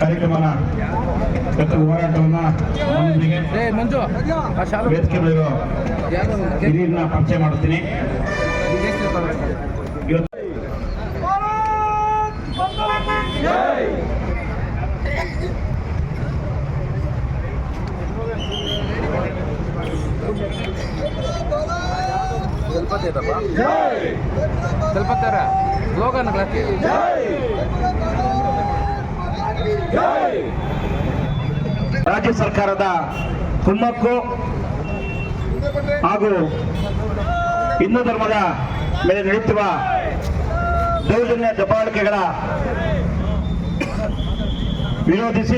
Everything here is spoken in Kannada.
ಕಾರ್ಯಕ್ರಮನ ಮತ್ತು ಹೋರಾಟವನ್ನ ಮುಂದಿಗೆ ಏ ಮಂಜು ಆ ಶಾಲು ವೇದಿಕೆ ಹಿರಿಯರನ್ನ ಪರಿಚಯ ಮಾಡುತ್ತೀನಿ. ಸ್ವಲ್ಪ ತರ. ಸ್ಲೋಗನ್ ಹಾಕಿ ರಾಜ್ಯ ಸರ್ಕಾರದ ಕುಮ್ಮಕ್ಕು ಹಾಗೂ ಹಿಂದೂ ಧರ್ಮದ ಮೇಲೆ ನಡೆಯುತ್ತಿರುವ ದೌರ್ಜನ್ಯ ದಬ್ಬಾಳಿಕೆಗಳ ವಿರೋಧಿಸಿ